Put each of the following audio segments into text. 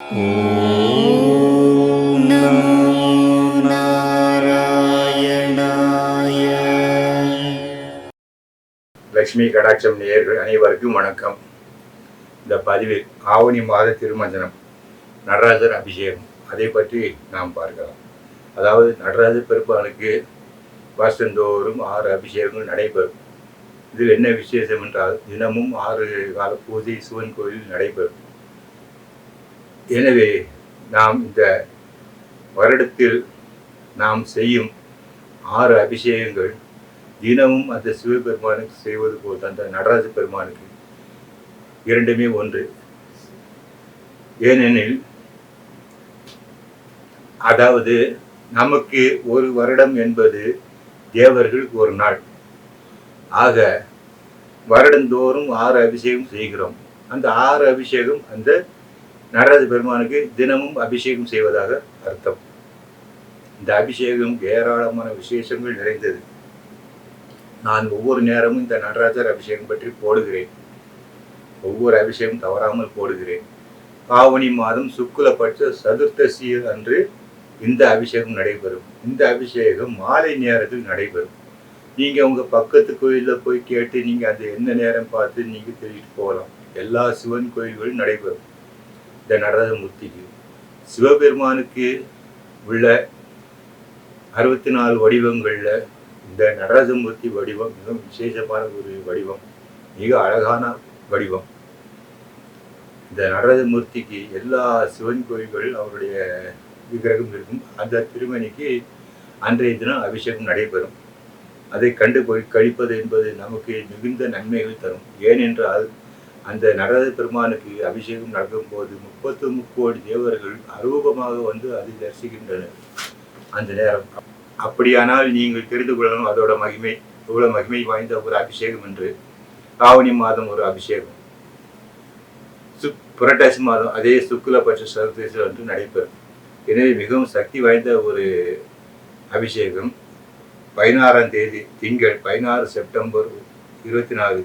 ॐ नमो नारायणाय லட்சுமி கடாட்சம் நேயர்கள் அனைவருக்கும் வணக்கம் இந்த பதிவில் ஆவணி மாத திருமஞ்சனம் நடராஜர் அபிஷேகம் அதை பற்றி நாம் பார்க்கலாம் அதாவது நடராஜர் பெருமானுக்கு வருஷந்தோறும் ஆறு அபிஷேகங்கள் நடைபெறும் இதில் என்ன விசேஷம் என்றால் தினமும் ஆறு கால பூஜை சிவன் கோயிலில் நடைபெறும் எனவே நாம் இந்த வருடத்தில் நாம் செய்யும் ஆறு அபிஷேகங்கள் தினமும் அந்த சிவபெருமானுக்கு செய்வது போல் அந்த நடராஜ பெருமானுக்கு இரண்டுமே ஒன்று. ஏனெனில் அதாவது நமக்கு ஒரு வருடம் என்பது தேவர்களுக்கு ஒரு நாள். ஆக வருடந்தோறும் ஆறு அபிஷேகம் செய்கிறோம். அந்த ஆறு அபிஷேகம் அந்த நடராஜ பெருமானுக்கு தினமும் அபிஷேகம் செய்வதாக அர்த்தம். இந்த அபிஷேகம் ஏராளமான விசேஷங்கள் நிறைந்தது. நான் ஒவ்வொரு நேரமும் இந்த நடராஜர் அபிஷேகம் பற்றி போடுகிறேன். ஒவ்வொரு அபிஷேகம் தவறாமல் போடுகிறேன். ஆவணி மாதம் சுக்குலபட்ச சதுர்த்தசி அன்று இந்த அபிஷேகம் நடைபெறும். இந்த அபிஷேகம் மாலை நேரத்தில் நடைபெறும். நீங்கள் உங்கள் பக்கத்து கோயிலில் போய் கேட்டு நீங்கள் அந்த எந்த நேரம் பார்த்து நீங்கள் தெரிவிட்டு போகலாம். எல்லா சிவன் கோயில்களும் நடைபெறும். இந்த நடராஜமூர்த்திக்கு. சிவபெருமானுக்கு உள்ள அறுபத்தி நாலு வடிவங்களில் இந்த நடராஜமூர்த்தி வடிவம் மிகவும் விசேஷமான ஒரு வடிவம் மிக அழகான வடிவம். இந்த நடராஜமூர்த்திக்கு எல்லா சிவன் கோயில்களில் அவருடைய விக்கிரகம் இருக்கும். அந்த திருமணிக்கு அன்றைய தினம் அபிஷேகம் நடைபெறும். அதை கண்டு போய் கழிப்பது என்பது நமக்கு மிகுந்த நன்மைகள் தரும். ஏனென்றால் அந்த நடராஜ பெருமானுக்கு அபிஷேகம் நடக்கும் போது முப்பத்து முக்கோடி தேவர்கள் அரூபமாக வந்து அதை தரிசிக்கின்றனர் அந்த நேரம். அப்படியானால் நீங்கள் தெரிந்து கொள்ளணும் அதோட மகிமை இவ்வளோ மகிமை வாய்ந்த ஒரு அபிஷேகம் என்று. ஆவணி மாதம் ஒரு அபிஷேகம். சு புரட்டாசி மாதம் அதே சுக்குலபட்ச சதுர்த்தசி என்று நடைபெறும். எனவே மிகவும் சக்தி வாய்ந்த ஒரு அபிஷேகம். பதினாறாம் தேதி திங்கள் பதினாறு செப்டம்பர் இருபத்தி நாலு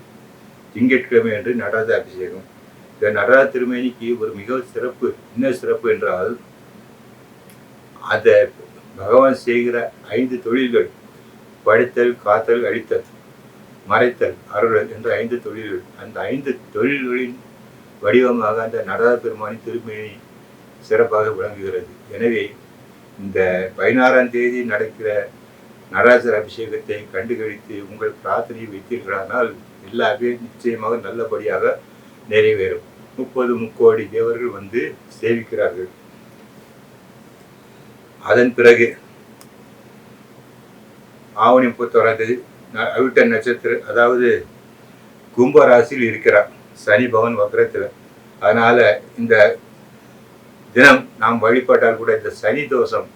திங்கட்கிழமை அன்று நடராஜ அபிஷேகம் இந்த நடராஜ திருமேனிக்கு ஒரு மிக சிறப்பு என்ன சிறப்பு என்றால் அந்த பகவான் செய்கிற ஐந்து தொழில்கள் படைத்தல் காத்தல் அழித்தல் மறைத்தல் அருளல் என்ற ஐந்து தொழில்கள். அந்த ஐந்து தொழில்களின் வடிவமாக அந்த நடராஜ பெருமானின் திருமேனி சிறப்பாக விளங்குகிறது. எனவே இந்த பதினாறாம் தேதி நடக்கிற நடராஜர் அபிஷேகத்தை கண்டுகளித்து உங்கள் பிரார்த்தனையை வைத்தீர்களானால் எல்லாமே நிச்சயமாக நல்லபடியாக நிறைவேறும். முப்பது முக்கோடி தேவர்கள் வந்து சேவிக்கிறார்கள். அதன் பிறகு ஆவணி முப்பத்தோராம் தேதி அவிட்ட நட்சத்திரம் அதாவது கும்ப ராசியில் இருக்கிறார். சனி பவன் வக்ரத்தில். அதனால இந்த தினம் நாம் வழிபட்டால் கூட இந்த சனி தோஷம்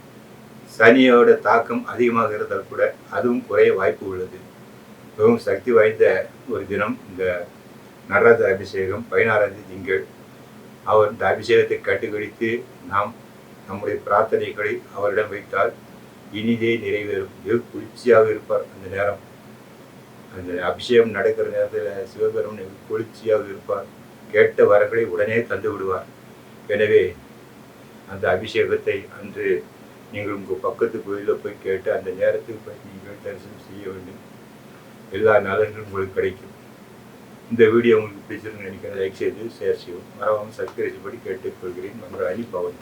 சனியோட தாக்கம் அதிகமாக இருந்தால் கூட அதுவும் குறைய வாய்ப்பு உள்ளது. மிகவும் சக்தி வாய்ந்த ஒரு தினம் இந்த நடராஜ அபிஷேகம். பதினாறாம் தேதி திங்கள். அவர் இந்த அபிஷேகத்தை கட்டுக்கடித்து நாம் நம்முடைய பிரார்த்தனைகளை அவரிடம் வைத்தால் இனிதே நிறைவேறும். வெகு குளிர்ச்சியாக இருப்பார் அந்த நேரம். அந்த அபிஷேகம் நடக்கிற நேரத்தில் சிவபெருமன் வெகு குளிர்ச்சியாக இருப்பார். கேட்ட வரங்களை உடனே தந்து விடுவார் எனவே அந்த அபிஷேகத்தை அன்று நீங்கள் உங்கள் பக்கத்து கோயிலில் போய் கேட்டு அந்த நேரத்துக்கு போய் நீங்கள் தரிசனம் செய்ய வேண்டும். எல்லா நலன்களும் உங்களுக்கு கிடைக்கும். இந்த வீடியோ உங்களுக்கு பிடிச்சிருந்து நினைக்கிறேன் லைக் செய்து ஷேர் செய்வோம் மறவாமல் சப்ஸ்கிரைப் படி கேட்டுக்கொள்கிறேன். நம்ம அணி பவன்.